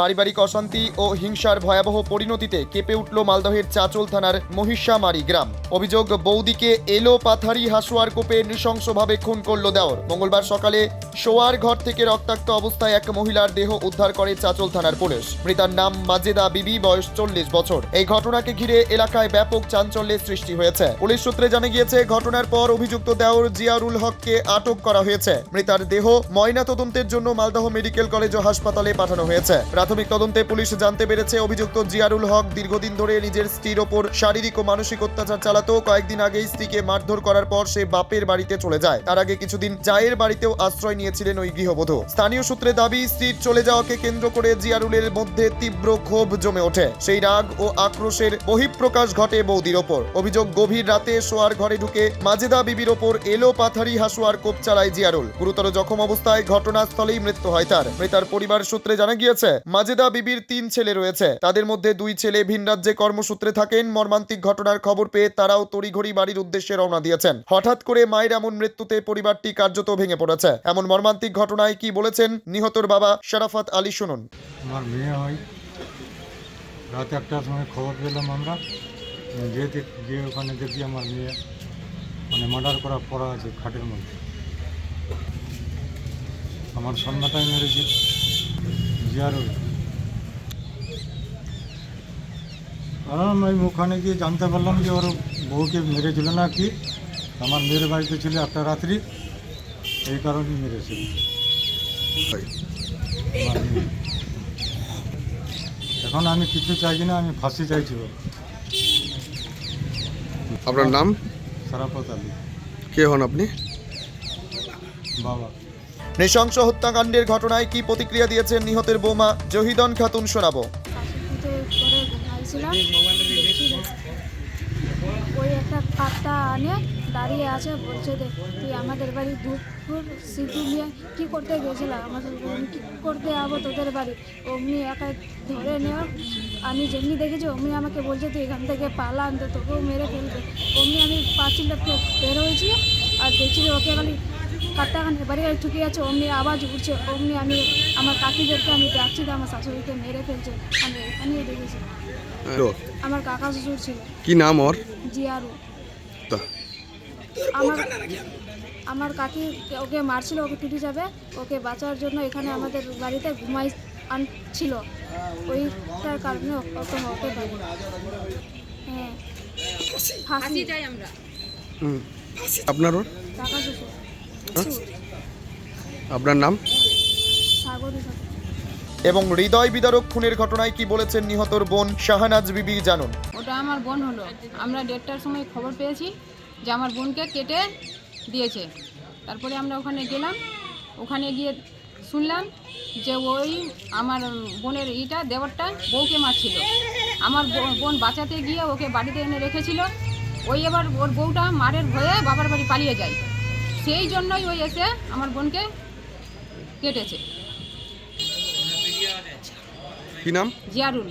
পারিবারিক অশান্তি ও হিংসার ভয়াবহ পরিণতিতে কেঁপে উঠল মালদহের চাচল থানার মহিষামারি গ্রাম। অভিযোগ, বৌদিকে এলো পাথারি হাসুয়ার কোপে নৃশংসভাবে খুন করল দেওর। মঙ্গলবার সকালে শোয়ার ঘর থেকে রক্তাক্ত অবস্থায় এক মহিলার দেহ উদ্ধার করে চাচল থানার পুলিশ। মৃতার নাম মাজেদা বিবি, বয়স চল্লিশ বছর। এই ঘটনাকে ঘিরে এলাকায় ব্যাপক চাঞ্চল্যের সৃষ্টি হয়েছে। পুলিশ সূত্রে জানা গিয়েছে, ঘটনার পর অভিযুক্ত দেওর জিয়ারুল হককে আটক করা হয়েছে। মৃতার দেহ ময়না তদন্তের জন্য মালদহ মেডিকেল কলেজ ও হাসপাতালে পাঠানো হয়েছে। প্রাথমিক তদন্তে পুলিশ জানতে পেরেছে, অভিযুক্ত জিয়ারুল হক দীর্ঘদিন ধরে নিজের স্ত্রীর ওপর শারীরিক ও মানসিক অত্যাচার চালাতো। কয়েকদিন আগেই স্ত্রীকে মারধর করার পর সে বাপের বাড়িতে চলে যায়। তার আগে কিছুদিন জায়ের বাড়িতেও আশ্রয় নিয়েছিলেন ওই গৃহবধূ। স্থানীয় সূত্রে দাবি, স্ত্রীর চলে যাওয়াকে কেন্দ্র করে জিয়ারুলের মধ্যে তীব্র ক্ষোভ জমে ওঠে। সেই রাগ ও আক্রোশের বহিঃপ্রকাশ ঘটে বৌদির ওপর। অভিযোগ, গভীর রাতে শোয়ার ঘরে ঢুকে মাজেদা বিবির ওপর এলো পাথারি হাসুয়ার কোপ চালায় জিয়ারুল। গুরুতর জখম অবস্থায় ঘটনাস্থলেই মৃত্যু হয় তার। মৃতার পরিবার সূত্রে জানা গিয়েছে মাজেদা বিবির তিন ছেলে রয়েছে। তাদের মধ্যে দুই ছেলে ভিন রাজ্যে কর্মসূত্রে থাকেন। মর্মান্তিক ঘটনার খবর পেয়ে তারাও তড়িঘড়ি বাড়ির উদ্দেশ্যে রওনা দিয়েছেন। হঠাৎ করে মায়ের এমন মৃত্যুতে পরিবারটি কার্যত ভেঙে পড়েছে। এমন মর্মান্তিক ঘটনায় কি বলেছেন নিহতর বাবা শারাফাত আলী শুনুন আমার মেয়ে হয়। রাত একটার সময় খবর পেলাম আমরা। দেখ গিয়ে ওখানে দেখি আমার মেয়ে মানে মার্ডার করা পড়া আছে খাটের মধ্যে। আমার সন্ধ্যাটাই মেরেছে। জিয়ারুল কারণ আমি ওখানে গিয়ে জানতে পারলাম যে ওর বউকে মেরেছিল না কি আমার মেয়ের বাড়িতে ছিল একটা রাত্রি এই কারণেই মেরেছিল। এখন আমি কিছু চাইছি না আমি ফাঁসি চাইছি। আপনার নাম? সারাপত আলী। কে হন আপনি? বাবা। নৃশংস হত্যাকাণ্ডের ঘটনায় কি প্রতিক্রিয়া দিয়েছেন নিহতের বৌমা? জহিদন খাতুন শোনাবো। ওই একটা কাঠটা আনে, দাঁড়িয়ে আছে, বলছে যে তুই আমাদের বাড়ি দুপুর সিটি নিয়ে কী করতে গেছিলাম আমাদের কী করতে যাব তোদের বাড়ি? অমনি একা ধরে নেওয়া। আমি যেমনি দেখেছি, অমনি আমাকে বলছে, তুই এখান থেকে পালা আনতে তোকেও মেরে ফেলবে। অমনি আমি পাঁচিলটা বের হয়েছি, আর দেখছি ওকে খালি কাট্টাখান এবারে ঠুকে আছে অমনি আওয়াজ উঠছে অমনি আমি আমার কাকিদেরকে আমি ডাকছি যে আমার শাশুড়িকে মেরে ফেলছে। আমি এখানেই দেখেছি। আমার কাকা শ্বশুর ছিল। কি নাম ওর? জিয়ারু। আমার আমার কাকি ওকে মারছিল ওকে টুটি যাবে ওকে বাঁচার জন্য এখানে আমাদের বাড়িতে ঘুমাই আনছিল ওইটার কারণে অত হতে পারে হ্যাঁ। ফাঁসি। আমরা। আপনার ওর? কাকা শ্বশুর। আপনার নাম? সাগরী এবং হৃদয় বিদারক খুনের ঘটনায় কি বলেছেন নিহতর বোন শাহানাজ বিবি জানুন। ওটা আমার বোন হলো। আমরা দেড়টার সময় খবর পেয়েছি যে আমার বোনকে কেটে দিয়েছে। তারপরে আমরা ওখানে গেলাম। ওখানে গিয়ে শুনলাম যে ওই আমার বোনের ইটা দেওয়ারটা বউকে মারছিল। আমার বোন বাঁচাতে গিয়ে ওকে বাড়িতে এনে রেখেছিল। ওই এবার ওর বউটা মারের ভয়ে বাবার বাড়ি পালিয়ে যায়। সেই জন্যই ওই এসে আমার বোনকে কেটেছে। কি নাম? জিয়ারুল।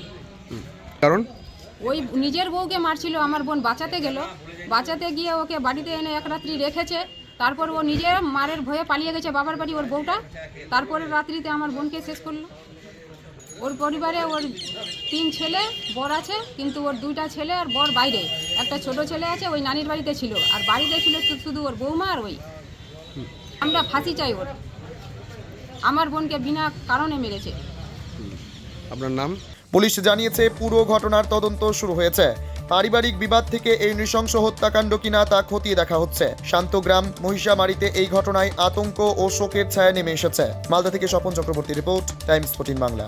কারণ? ওই নিজের বউকে মারছিল আমার বোন বাঁচাতে গেল। বাঁচাতে গিয়ে ওকে বাড়িতে এনে এক রাত্রি রেখেছে। তারপর ও নিজের মারের ভয়ে পালিয়ে গেছে বাবার বাড়ি ওর বউটা। তারপরে রাত্রিতে আমার বোনকে শেষ করল। ওর পরিবারে ওর তিন ছেলে বর আছে কিন্তু ওর দুইটা ছেলে আর বর বাইরে। একটা ছোট ছেলে আছে ওই নানির বাড়িতে ছিল। আর বাড়িতে ছিল শুধু ওর বৌমা আর ওই। আমরা ফাঁসি চাই ওর। আমার বোনকে বিনা কারণে মেরেছে। আপনার নাম? পুলিশ জানিয়েছে পুরো ঘটনার তদন্ত শুরু হয়েছে। পারিবারিক বিবাদ থেকে এই নৃশংস হত্যাকাণ্ড কিনা তা খতিয়ে দেখা হচ্ছে। শান্তগ্রাম মহিষামারিতে এই ঘটনায় আতঙ্ক ও শোকের ছায়া নেমে এসেছে। মালদা থেকে Swapan Chakraborty report, Times fourteen Bangla.